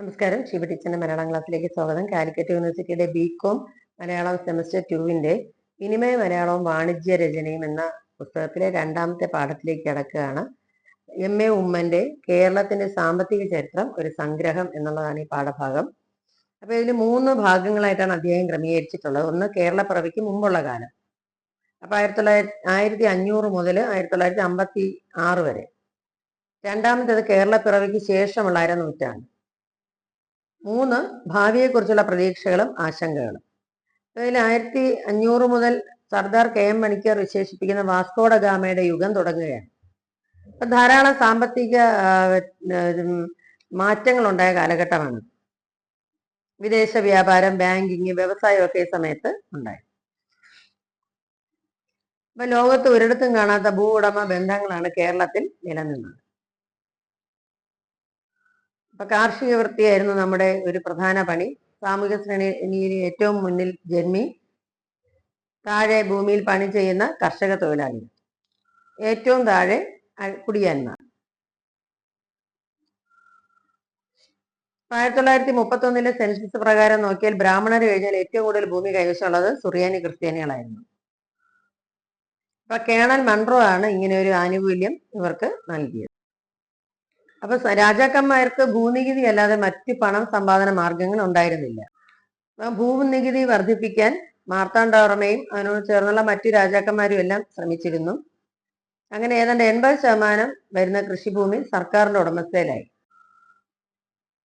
നമസ്കാരം. ശിവ ടീച്ചറിന്റെ മലയാളം ക്ലാസ്സിലേക്ക് സ്വാഗതം. കാലിക്കറ്റ് യൂണിവേഴ്സിറ്റിയുടെ ബി കോം മലയാളം സെമസ്റ്റർ ടുവിന്റെ വിനിമയ മലയാളവും വാണിജ്യ രചനയും എന്ന പുസ്തകത്തിലെ രണ്ടാമത്തെ പാഠത്തിലേക്ക് കടക്കുകയാണ്. എം. എ. ഉമ്മന്റെ കേരളത്തിന്റെ സാമ്പത്തിക ചരിത്രം ഒരു സംഗ്രഹം എന്നുള്ളതാണ് ഈ പാഠഭാഗം. അപ്പൊ ഇതിന് മൂന്ന് ഭാഗങ്ങളായിട്ടാണ് അദ്ദേഹം ക്രമീകരിച്ചിട്ടുള്ളത്. ഒന്ന് കേരള പിറവിക്ക് മുമ്പുള്ള കാലം. അപ്പൊ ആയിരത്തി തൊള്ളായിരത്തി ആയിരത്തി അഞ്ഞൂറ് മുതൽ ആയിരത്തി തൊള്ളായിരത്തി അമ്പത്തി ആറ് വരെ. രണ്ടാമത്തേത് കേരള പിറവിക്ക് ശേഷമുള്ള അര നൂറ്റാണ്ട് മൂന്ന് ഭാവിയെക്കുറിച്ചുള്ള പ്രതീക്ഷകളും ആശങ്കകളും. അതിൽ ആയിരത്തി അഞ്ഞൂറ് മുതൽ സർദാർ കെ എം മണിക്കർ വിശേഷിപ്പിക്കുന്ന വാസ്കോഡ ഗാമയുടെ യുഗം തുടങ്ങുകയാണ്. അപ്പൊ ധാരാളം സാമ്പത്തിക മാറ്റങ്ങൾ ഉണ്ടായ കാലഘട്ടമാണ്. വിദേശ വ്യാപാരം ബാങ്കിങ് വ്യവസായം ഒക്കെ സമയത്ത് ഉണ്ടായി. അപ്പൊ ലോകത്ത് ഒരിടത്തും കാണാത്ത ഭൂ ഉടമ ബന്ധങ്ങളാണ് കേരളത്തിൽ നിലനിന്നത്. അപ്പൊ കാർഷിക വൃത്തിയായിരുന്നു നമ്മുടെ ഒരു പ്രധാന പണി. സാമൂഹിക ശ്രേണിയിൽ ഏറ്റവും മുന്നിൽ ജന്മി താഴെ ഭൂമിയിൽ പണി ചെയ്യുന്ന കർഷക തൊഴിലാളികൾ. ഏറ്റവും താഴെ കുടിയാന്മാർ. ആയിരത്തി തൊള്ളായിരത്തി മുപ്പത്തി ഒന്നിലെ സെൻസസ് പ്രകാരം നോക്കിയാൽ ബ്രാഹ്മണർ കഴിഞ്ഞാൽ ഏറ്റവും കൂടുതൽ ഭൂമി കൈവശമുള്ളത് സുറിയാനി ക്രിസ്ത്യാനികളായിരുന്നു. അപ്പൊ കേണൽ മൺട്രോ ആണ് ഇങ്ങനെ ഒരു ആനുകൂല്യം ഇവർക്ക് നൽകിയത്. അപ്പൊ രാജാക്കന്മാർക്ക് ഭൂനികുതി അല്ലാതെ മറ്റ് പണം സമ്പാദന മാർഗങ്ങൾ ഉണ്ടായിരുന്നില്ല. ഭൂനികുതി വർദ്ധിപ്പിക്കാൻ മാർത്താണ്ഡവർമ്മയും അതിനോട് ചേർന്നുള്ള മറ്റു രാജാക്കന്മാരും എല്ലാം ശ്രമിച്ചിരുന്നു. അങ്ങനെ ഏതാണ്ട് എൺപത് ശതമാനം വരുന്ന കൃഷിഭൂമി സർക്കാരിന്റെ ഉടമസ്ഥയിലായി.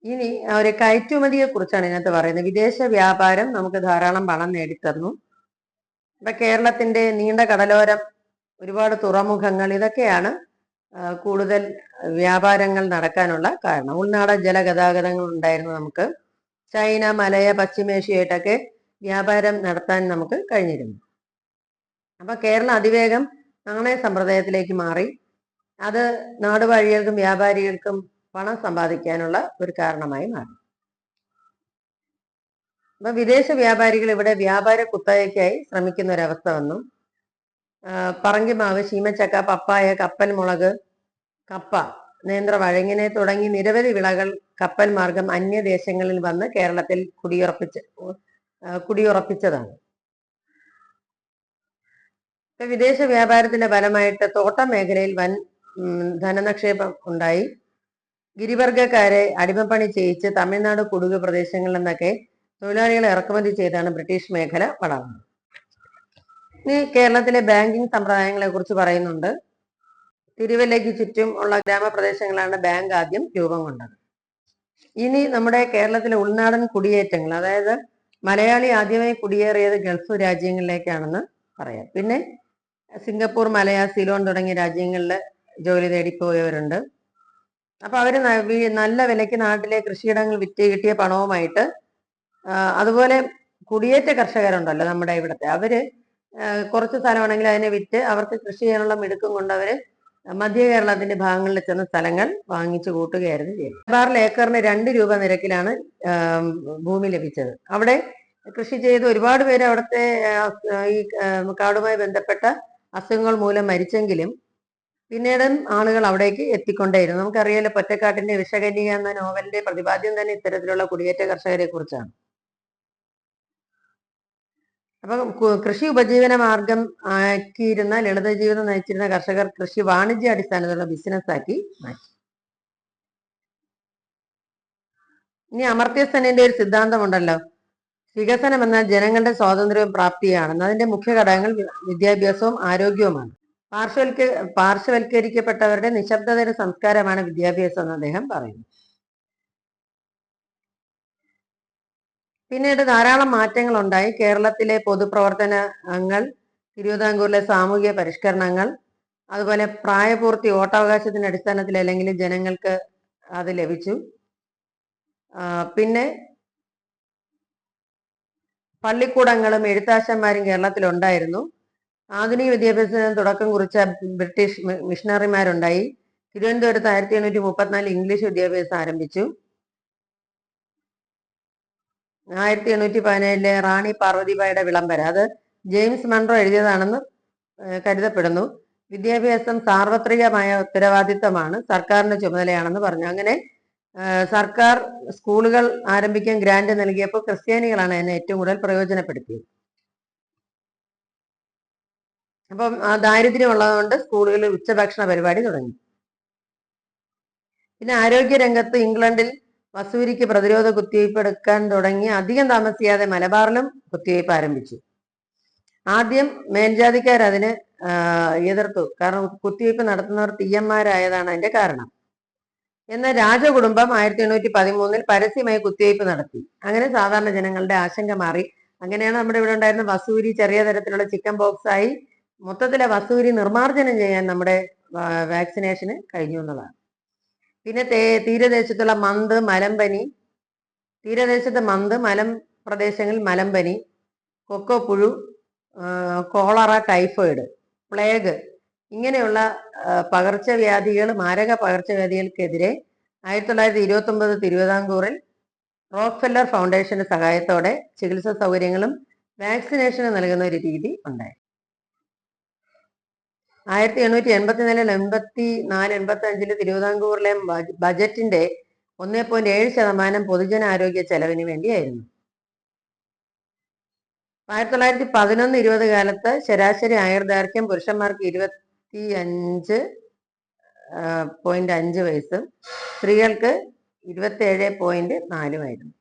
ഇനി ഒരു കയറ്റുമതിയെ കുറിച്ചാണ് ഇതിനകത്ത് പറയുന്നത്. വിദേശ വ്യാപാരം നമുക്ക് ധാരാളം പണം നേടിത്തന്നു. ഇപ്പൊ കേരളത്തിന്റെ നീണ്ട കടലോരം ഒരുപാട് തുറമുഖങ്ങൾ ഇതൊക്കെയാണ് കൂടുതൽ വ്യാപാരങ്ങൾ നടക്കാനുള്ള കാരണം. ഉൾനാടൻ ജലഗതാഗതങ്ങൾ ഉണ്ടായിരുന്നു നമുക്ക്. ചൈന മലയ പശ്ചിമേഷ്യയായിട്ടൊക്കെ വ്യാപാരം നടത്താൻ നമുക്ക് കഴിഞ്ഞിരുന്നു. അപ്പൊ കേരളം അതിവേഗം നാണയ സമ്പ്രദായത്തിലേക്ക് മാറി. അത് നാടുവാഴികൾക്കും വ്യാപാരികൾക്കും പണം സമ്പാദിക്കാനുള്ള ഒരു കാരണമായി മാറി. അപ്പൊ വിദേശ വ്യാപാരികൾ ഇവിടെ വ്യാപാര കുത്തകയ്ക്കായി ശ്രമിക്കുന്ന ഒരവസ്ഥ വന്നു. പറങ്കിമാവ് ശീമച്ചക്ക പപ്പായ കപ്പൽ മുളക് കപ്പ നേന്ത്രവാഴ ഇങ്ങനെ തുടങ്ങി നിരവധി വിളകൾ കപ്പൽ മാർഗം അന്യദേശങ്ങളിൽ വന്ന് കേരളത്തിൽ കുടിയുറപ്പിച്ച് കുടിയുറപ്പിച്ചതാണ്. വിദേശ വ്യാപാരത്തിന്റെ ഫലമായിട്ട് തോട്ടം മേഖലയിൽ വൻ ധനനിക്ഷേപം ഉണ്ടായി. ഗിരിവർഗക്കാരെ അടിമപ്പണി ചെയ്യിച്ച് തമിഴ്നാട് കുടുക് പ്രദേശങ്ങളിൽ നിന്നൊക്കെ തൊഴിലാളികളെ ഇറക്കുമതി ചെയ്താണ് ബ്രിട്ടീഷ് മേഖല വളർന്നത്. ഇനി കേരളത്തിലെ ബാങ്കിങ് സമ്പ്രദായങ്ങളെ കുറിച്ച് പറയുന്നുണ്ട്. തിരുവല്ലയ്ക്ക് ചുറ്റും ഉള്ള ഗ്രാമപ്രദേശങ്ങളാണ് ബാങ്ക് ആദ്യം രൂപം കൊണ്ടത്. ഇനി നമ്മുടെ കേരളത്തിലെ ഉൾനാടൻ കുടിയേറ്റങ്ങൾ അതായത് മലയാളി ആദ്യമായി കുടിയേറിയത് ഗൾഫ് രാജ്യങ്ങളിലേക്കാണെന്ന് പറയാം. പിന്നെ സിംഗപ്പൂർ മലയ സിലോൺ തുടങ്ങിയ രാജ്യങ്ങളിൽ ജോലി തേടിപ്പോയവരുണ്ട്. അപ്പൊ അവർ നല്ല വിലയ്ക്ക് നാട്ടിലെ കൃഷിയിടങ്ങൾ വിറ്റ് കിട്ടിയ പണവുമായിട്ട് അതുപോലെ കുടിയേറ്റ കർഷകരുണ്ടല്ലോ നമ്മുടെ ഇവിടുത്തെ. അവർ കുറച്ച് സ്ഥലമാണെങ്കിൽ അതിനെ വിറ്റ് അവർക്ക് കൃഷി ചെയ്യാനുള്ള മിടുക്കും കൊണ്ട് അവർ മധ്യ കേരളത്തിന്റെ ഭാഗങ്ങളിൽ ചെന്ന സ്ഥലങ്ങൾ വാങ്ങിച്ചു കൂട്ടുകയായിരുന്നു ചെയ്യുന്നത് പതിനാറിൽ ഏക്കറിന് രണ്ട് രൂപ നിരക്കിലാണ് ഭൂമി ലഭിച്ചത്. അവിടെ കൃഷി ചെയ്ത് ഒരുപാട് പേര് അവിടുത്തെ ഈ കാടുമായി ബന്ധപ്പെട്ട അസുഖങ്ങൾ മൂലം മരിച്ചെങ്കിലും പിന്നീടും ആളുകൾ അവിടേക്ക് എത്തിക്കൊണ്ടേയിരുന്നു. നമുക്കറിയാലോ പൊറ്റക്കാട്ടിന്റെ വിഷകന്യ എന്ന നോവലിന്റെ പ്രതിപാദ്യം തന്നെ ഇത്തരത്തിലുള്ള കുടിയേറ്റ കർഷകരെ കുറിച്ചാണ്. അപ്പൊ കൃഷി ഉപജീവന മാർഗം ആക്കിയിരുന്ന ലളിത ജീവിതം നയിച്ചിരുന്ന കർഷകർ കൃഷി വാണിജ്യ അടിസ്ഥാനത്തിലുള്ള ബിസിനസ് ആക്കി മാറ്റി. ഇനി അമർത്യസ്ഥനന്റെ ഒരു സിദ്ധാന്തമുണ്ടല്ലോ. വികസനം എന്നാൽ ജനങ്ങളുടെ സ്വാതന്ത്ര്യവും പ്രാപ്തിയാണെന്ന്. അതിന്റെ മുഖ്യ ഘടകങ്ങൾ വിദ്യാഭ്യാസവും ആരോഗ്യവുമാണ്. പാർശ്വവൽക്ക പാർശ്വവൽക്കരിക്കപ്പെട്ടവരുടെ നിശബ്ദതയുടെ സംസ്കാരമാണ് വിദ്യാഭ്യാസം എന്ന് അദ്ദേഹം പറയുന്നു. പിന്നീട് ധാരാളം മാറ്റങ്ങൾ ഉണ്ടായി കേരളത്തിലെ പൊതുപ്രവർത്തനങ്ങൾ തിരുവിതാംകൂറിലെ സാമൂഹിക പരിഷ്കരണങ്ങൾ അതുപോലെ പ്രായപൂർത്തി വോട്ടവകാശത്തിന്റെ അടിസ്ഥാനത്തിൽ അല്ലെങ്കിൽ ജനങ്ങൾക്ക് അത് ലഭിച്ചു. പിന്നെ പള്ളിക്കൂടങ്ങളും എഴുത്താശന്മാരും കേരളത്തിൽ ഉണ്ടായിരുന്നു ആധുനിക വിദ്യാഭ്യാസത്തിന് തുടക്കം കുറിച്ച ബ്രിട്ടീഷ് മിഷണറിമാരുണ്ടായി. തിരുവനന്തപുരത്ത് ആയിരത്തി എണ്ണൂറ്റി മുപ്പത്തിനാല് ഇംഗ്ലീഷ് വിദ്യാഭ്യാസം ആരംഭിച്ചു. ആയിരത്തി എണ്ണൂറ്റി പതിനേഴിലെ റാണി പാർവതിബായുടെ വിളംബരം. അത് ജെയിംസ് മൺറോ എഴുതിയതാണെന്ന് കരുതപ്പെടുന്നു. വിദ്യാഭ്യാസം സാർവത്രികമായ ഉത്തരവാദിത്തമാണ് സർക്കാരിന്റെ ചുമതലയാണെന്ന് പറഞ്ഞു. അങ്ങനെ സർക്കാർ സ്കൂളുകൾ ആരംഭിക്കാൻ ഗ്രാന്റ് നൽകിയപ്പോൾ ക്രിസ്ത്യാനികളാണ് എന്നെ ഏറ്റവും കൂടുതൽ പ്രയോജനപ്പെടുത്തിയത്. അപ്പം ദാരിദ്ര്യമുള്ളതുകൊണ്ട് സ്കൂളുകളിൽ ഉച്ചഭക്ഷണ പരിപാടി തുടങ്ങി. പിന്നെ ആരോഗ്യ രംഗത്ത് ഇംഗ്ലണ്ടിൽ വസൂരിക്ക് പ്രതിരോധ കുത്തിവയ്പ് എടുക്കാൻ തുടങ്ങി അധികം താമസിയാതെ മലബാറിലും കുത്തിവയ്പ് ആരംഭിച്ചു. ആദ്യം മേൽജാതിക്കാർ അതിന് എതിർത്തു. കാരണം കുത്തിവയ്പ് നടത്തുന്നവർ തീയന്മാരായതാണ് അതിന്റെ കാരണം. എന്ന രാജകുടുംബം ആയിരത്തി എണ്ണൂറ്റി പതിമൂന്നിൽ പരസ്യമായി കുത്തിവയ്പ് നടത്തി. അങ്ങനെ സാധാരണ ജനങ്ങളുടെ ആശങ്ക മാറി. അങ്ങനെയാണ് നമ്മുടെ ഇവിടെ ഉണ്ടായിരുന്ന വസൂരി ചെറിയ തരത്തിലുള്ള ചിക്കൻ ബോക്സ് ആയി മൊത്തത്തിലെ വസൂരി നിർമ്മാർജനം ചെയ്യാൻ നമ്മുടെ വാക്സിനേഷന് കഴിഞ്ഞു എന്നുള്ളതാണ് പിന്നെ തീരദേശത്തുള്ള മന്ത് മലമ്പനി. തീരദേശത്തെ മന്ത് മലം പ്രദേശങ്ങളിൽ മലമ്പനി കൊക്കോ പുഴു കോളറ ടൈഫോയിഡ് പ്ലേഗ് ഇങ്ങനെയുള്ള പകർച്ചവ്യാധികൾ മാരക പകർച്ചവ്യാധികൾക്കെതിരെ ആയിരത്തി തൊള്ളായിരത്തി ഇരുപത്തി ഒമ്പത് തിരുവിതാംകൂറിൽ റോക്ക്ഫെല്ലർ ഫൗണ്ടേഷന്റെ സഹായത്തോടെ ചികിത്സാ സൗകര്യങ്ങളും വാക്സിനേഷനും നൽകുന്ന ഒരു രീതി ഉണ്ടായി. ആയിരത്തി എണ്ണൂറ്റി എൺപത്തിനാലിൽ എൺപത്തി നാല് എൺപത്തി അഞ്ചിൽ തിരുവിതാംകൂറിലെ ബജറ്റിന്റെ ഒന്നേ പോയിന്റ് ഏഴ് ശതമാനം പൊതുജനാരോഗ്യ ചെലവിന് വേണ്ടിയായിരുന്നു. ആയിരത്തി തൊള്ളായിരത്തി പതിനൊന്ന് ഇരുപത് കാലത്ത് ശരാശരി ആയുർദൈർഘ്യം പുരുഷന്മാർക്ക് ഇരുപത്തി അഞ്ച് പോയിന്റ് അഞ്ച് വയസ്സും സ്ത്രീകൾക്ക് ഇരുപത്തി ഏഴ് പോയിന്റ് നാലുമായിരുന്നു